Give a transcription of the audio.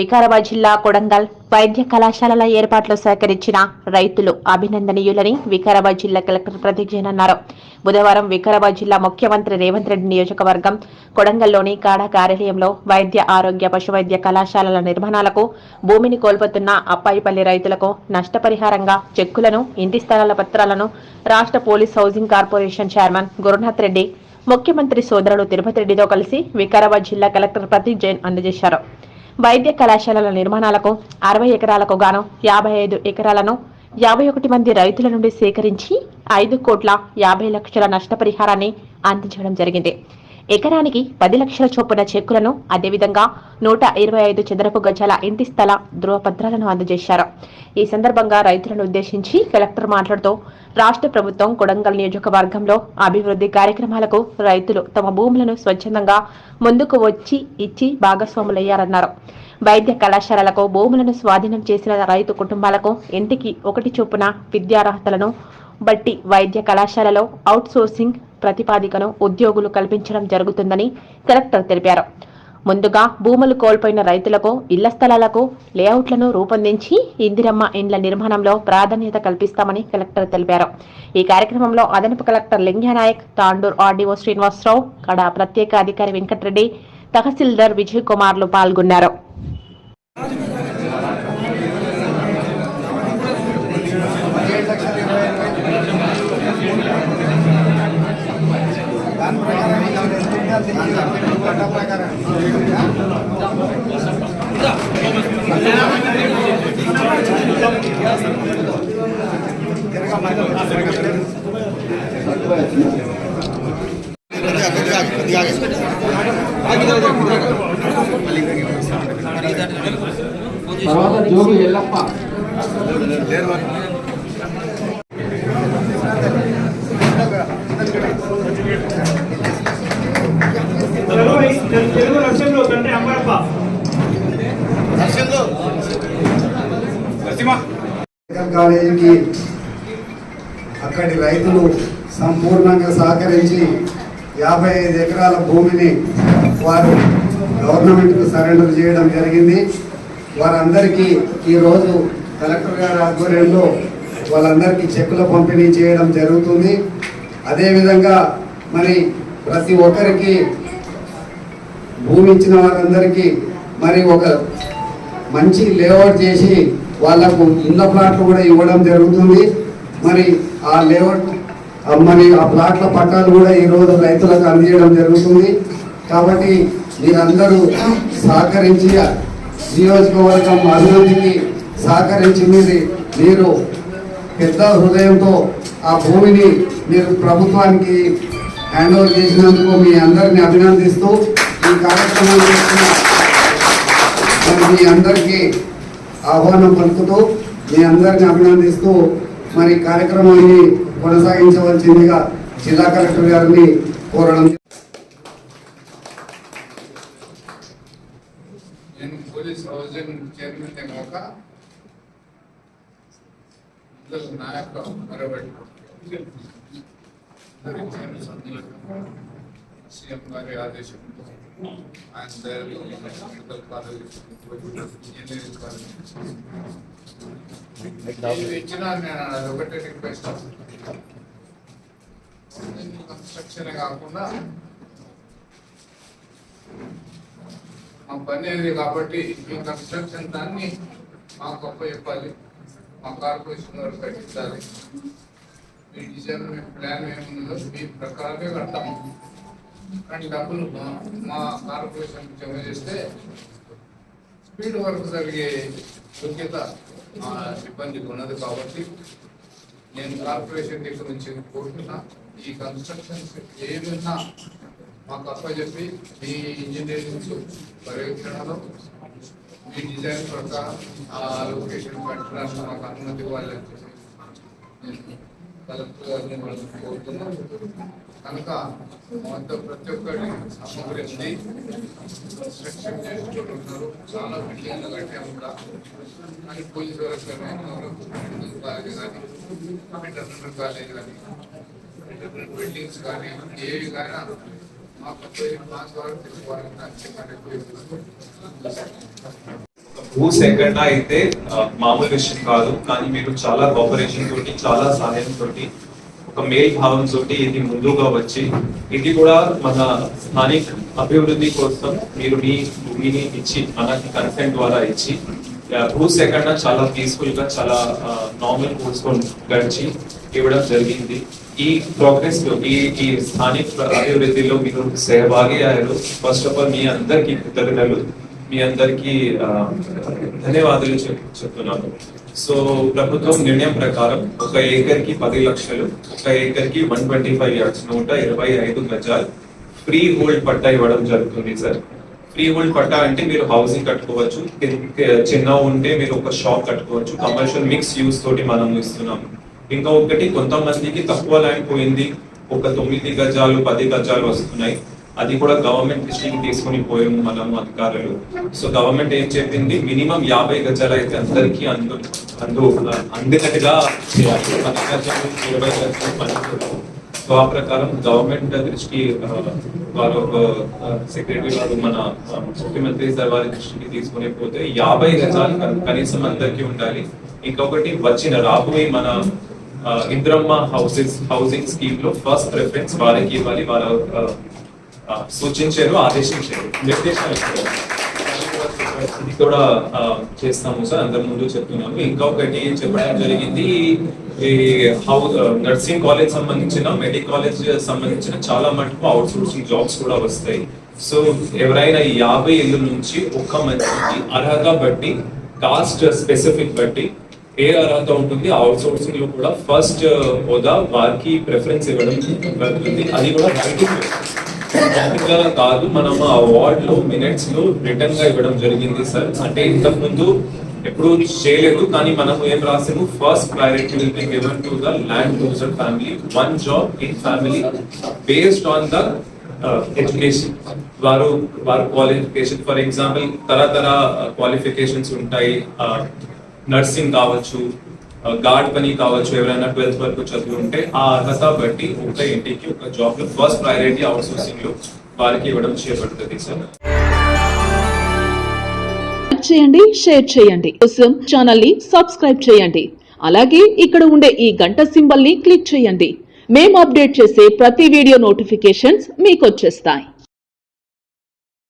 వికారాబాద్ జిల్లా కొడంగల్ వైద్య కళాశాలల ఏర్పాట్లు సహకరించిన రైతులు అభినందనీయులని వికారాబాద్ జిల్లా కలెక్టర్ ప్రదీప్ అన్నారు. బుధవారం వికారాబాద్ జిల్లా ముఖ్యమంత్రి రేవంత్ రెడ్డి నియోజకవర్గం కొడంగల్లోని కాడా కార్యాలయంలో వైద్య ఆరోగ్య పశువైద్య కళాశాలల నిర్మాణాలకు భూమిని కోల్పోతున్న అప్పాయిపల్లి రైతులకు నష్టపరిహారంగా చెక్కులను ఇంటి స్థలాల పత్రాలను రాష్ట్ర police housing corporation chairman Gurunath Reddy ముఖ్యమంత్రి సోదరుడు తిరుపతి రెడ్డితో కలిసి వికారాబాద్ జిల్లా కలెక్టర్ ప్రతీక్ జైన్ అందజేశారు. వైద్య కళాశాలల నిర్మాణాలకు అరవై ఎకరాలకు గాను యాభై ఐదు ఎకరాలను యాభై ఒకటి మంది రైతుల నుండి సేకరించి ఐదు కోట్ల యాభై లక్షల నష్టపరిహారాన్ని అందించడం జరిగింది. ఎకరానికి పది లక్షల చొప్పున చెక్కులను అదేవిధంగా నూట ఇరవై ఐదు చదరపు గజాల ఇంటి స్థల ధృవపత్రాలను అందజేశారు. ఈ సందర్భంగా రైతులను ఉద్దేశించి కలెక్టర్ మాట్లాడుతూ రాష్ట్ర ప్రభుత్వం కొడంగల్ నియోజకవర్గంలో అభివృద్ధి కార్యక్రమాలకు రైతులు తమ భూములను స్వచ్ఛందంగా ముందుకు వచ్చి ఇచ్చి భాగస్వాములయ్యారన్నారు. వైద్య కళాశాలలకు భూములను స్వాధీనం చేసిన రైతు కుటుంబాలకు ఇంటికి ఒకటి చొప్పున విద్యార్హతలను బట్టి వైద్య కళాశాలలో అవుట్ సోర్సింగ్ ప్రతిపాదికను ఉద్యోగులు కల్పించడం జరుగుతుందని కలెక్టర్ తెలిపారు. ముందుగా భూములు కోల్పోయిన రైతులకు ఇళ్ళ స్థలాలకు లేఅవుట్లను రూపొందించి ఇందిరమ్మ ఇండ్ల నిర్మాణంలో ప్రాధాన్యత కల్పిస్తామని కలెక్టర్ తెలిపారు. ఈ కార్యక్రమంలో అదనపు కలెక్టర్ లింగ్యానాయక్ తాండూర్ ఆర్డీఓ శ్రీనివాసరావు కడ ప్రత్యేక అధికారి వెంకటరెడ్డి తహసీల్దార్ విజయ్ కుమార్లు పాల్గొన్నారు. దాని తర్వాత జోగి ఎల్లప్ప కాలేజీకి అక్కడి రైతులు సంపూర్ణంగా సహకరించి యాభై ఐదు ఎకరాల భూమిని వారు గవర్నమెంట్కు సరెండర్ చేయడం జరిగింది. వారందరికీ ఈరోజు కలెక్టర్ గారి ఆధ్వర్యంలో వాళ్ళందరికీ చెక్కుల పంపిణీ చేయడం జరుగుతుంది. అదేవిధంగా మరి ప్రతి ఒక్కరికి భూమి ఇచ్చిన వారందరికీ మరి ఒక మంచి లేఅవుట్ చేసి వాళ్ళకు ఇళ్ళ ప్లాట్లు కూడా ఇవ్వడం జరుగుతుంది. మరి ఆ లేఅవుట్ మరి ఆ ప్లాట్ల పట్టాలు కూడా ఈరోజు రైతులకు అందించడం జరుగుతుంది. కాబట్టి మీరందరూ సహకరించి నియోజకవర్గం అభివృద్ధికి సహకరించి మీరు మీరు పెద్ద హృదయంతో ఆ భూమిని మీరు ప్రభుత్వానికి హ్యాండ్ ఓవర్ చేసినందుకు మీ అందరిని అభినందిస్తూ ఈ కార్యక్రమం చేస్తున్న మీ అందరికీ ఆహ్వానం పలుకుతూ మీ అందరిని అభినందిస్తూ మరి కార్యక్రమాన్ని కొనసాగించవలసిందిగా జిల్లా కలెక్టర్ గారిని కోరడం నేను పోలీస్ హౌసింగ్ చైర్మన్ కాక ఇద్దరు నాయక మరొకటి. సీఎం గారి ఆదేశంతో ఆయన దయలో మెడికల్ కాలేజ్ ఇంజనీరింగ్ కాలేజ్ ఇచ్చిన నేను అది ఒకటే రిక్వెస్ట్. కన్స్ట్రక్షన్ కాకుండా మా పని అది కాబట్టి ఈ కన్స్ట్రక్షన్ దాన్ని మాకు అప్ప చెప్పాలి మా కార్పొరేషన్ వారు కట్టించాలి మీ డిజైన్ మీ ప్లాన్ ఏముందో మీ ప్రకారమే కడతాము. కానీ డబ్బులు మా- కార్పొరేషన్ జమ చేస్తే స్పీడ్ వర్క్ జరిగే యోగ్యత మా సిబ్బందికి ఉన్నది కాబట్టి నేను కార్పొరేషన్ దగ్గర నుంచి కోరుతున్నా ఈ కన్స్ట్రక్షన్స్ ఏమైనా మాకు అప్పచెప్పి మీ ఇంజనీరింగ్ పర్యవేక్షణలో మీ డిజైన్ ప్రకారం ఆ లొకేషన్ పెట్టడానికి మాకు అనుమతి ఇవ్వాలని చెప్పి నేను కలెక్టర్ గారిని వాళ్ళని కోరుతున్నాను కనుక మొత్తం ప్రతి ఒక్కరి సామగ్రి ఉంది కన్స్ట్రక్షన్ చేసుకుంటున్నారు చాలా బిల్డింగ్లు కట్టాము కూడా కానీ పోలీస్ వరకు మెడికల్ కాలేజ్ కానీ వెటర్నరీ కాలేజ్ కానీ బిల్డింగ్స్ కానీ ఏవి కానీ మాకు కొత్త మా ద్వారా తెలుసుకోవాలని నాకు చెప్పండి భూ అయితే మామూలు విషయం కాదు కానీ మీరు చాలా కోఆపరేషన్ తోటి చాలా సహాయం తోటి ఒక మేల్ భావం తోటి ఇది ముందుగా వచ్చి ఇది కూడా మన స్థానిక అభివృద్ధి కోసం మీరు మీ భూమిని ఇచ్చి మనకి కన్సెంట్ ద్వారా ఇచ్చి ఆ, భూ చాలా పీస్ఫుల్గా చాలా నార్మల్ కోర్స్ గడిచి ఇవ్వడం జరిగింది. ఈ ప్రోగ్రెస్లో ఈ ఈ స్థానిక అభివృద్ధిలో మీరు సహభాగి అయ్యారు. ఫస్ట్ ఆఫ్ ఆల్ మీ అందరికీ కృతజ్ఞతలు. మీ అందరికీ ధన్యవాదాలు చెప్- చెప్తున్నాను. సో ప్రభుత్వం నిర్ణయం ప్రకారం ఒక ఏకర్కి పది లక్షలు ఒక ఏకర్కి వన్ ట్వంటీ ఫైవ్ యార్డ్స్ నూట ఇరవై ఐదు గజాలు ఫ్రీ హోల్డ్ పట్టా ఇవ్వడం జరుగుతుంది సార్. ఫ్రీ హోల్డ్ పట్టా అంటే మీరు హౌసింగ్ కట్టుకోవచ్చు చిన్న ఉంటే మీరు ఒక షాప్ కట్టుకోవచ్చు కమర్షియల్ మిక్స్ యూస్ తోటి మనం ఇస్తున్నాము ఇంకా ఒకటి కొంతమందికి తక్కువ ల్యాండ్ పోయింది ఒక తొమ్మిది గజాలు పది గజాలు వస్తున్నాయి. అది కూడా గవర్నమెంట్ దృష్టికి తీసుకొని పోయాము మనము అధికారులు. సో గవర్నమెంట్ ఏం చెప్పింది? మినిమం యాభై గజాలు అయితే అందరికీ అందు అందు అందినట్టుగా పది గజాలు ఇరవై గజాలు పని సో ఆ ప్రకారం గవర్నమెంట్ దృష్టి ఆ, వారు సెక్రటరీ వారు మన ముఖ్యమంత్రి సార్ వారి దృష్టికి తీసుకుని పోతే యాభై గజాలు కనీసం అందరికీ ఉండాలి. ఇంకొకటి వచ్చిన రాబోయే మన ఇంద్రమ్మ హౌసెస్ హౌసింగ్ స్కీమ్లో ఫస్ట్ ప్రిఫరెన్స్ వారికి ఇవ్వాలి. వాళ్ళ సూచించారు ఆదేశించారు నిర్దేశాలు ఇచ్చారు. ఇది కూడా చేస్తాము సార్ అందరి ముందు చెప్తున్నాము ఇంకొకటి చెప్పడం జరిగింది ఈ హౌ నర్సింగ్ కాలేజ్ సంబంధించిన మెడికల్ కాలేజ్ సంబంధించిన చాలా మటుకు అవుట్ సోర్సింగ్ జాబ్స్ కూడా వస్తాయి సో ఎవరైనా ఈ యాభై ఏళ్ళ నుంచి ఒక్క మంచికి అర్హత బట్టి కాస్ట్ స్పెసిఫిక్ బట్టి ఏ అర్హత ఉంటుంది అవుట్ సోర్సింగ్లో కూడా ఫస్ట్ హోదా వారికి ప్రిఫరెన్స్ ఇవ్వడం జరుగుతుంది అది కూడా రైటింగ్ గా కాదు. మనం ఆ వార్డ్లో మినిట్స్లో రిటర్న్గా ఇవ్వడం జరిగింది సార్. అంటే ఇంతకు ముందు ఎప్పుడు చేయలేదు కానీ మనం ఏం రాసాము? First priority will be given to the land user family one job in family based on the education వారు వారు క్వాలిఫికేషన్ ఫర్ ఎగ్జాంపుల్ తరతర uh, క్వాలిఫికేషన్స్ ఉంటాయి. Uh, నర్సింగ్ కావచ్చు గార్డ్ పని కావచ్చు ఎవరైనా ట్వెల్త్ వరకు చదివి ఉంటే ఆ అర్హత బట్టి ఒక ఇంటికి ఒక జాబ్లో ఫస్ట్ ప్రయారిటీ అవుట్ సోర్సింగ్లో వారికి ఇవ్వడం చేపడుతుంది సార్ చేయండి షేర్ చేయండి. కోసం ఛానల్ని సబ్స్క్రైబ్ చేయండి. అలాగే ఇక్కడ ఉండే ఈ గంట సింబల్ని క్లిక్ చేయండి. మేము అప్డేట్ చేసే ప్రతి వీడియో నోటిఫికేషన్స్ మీకు వచ్చేస్తాయి.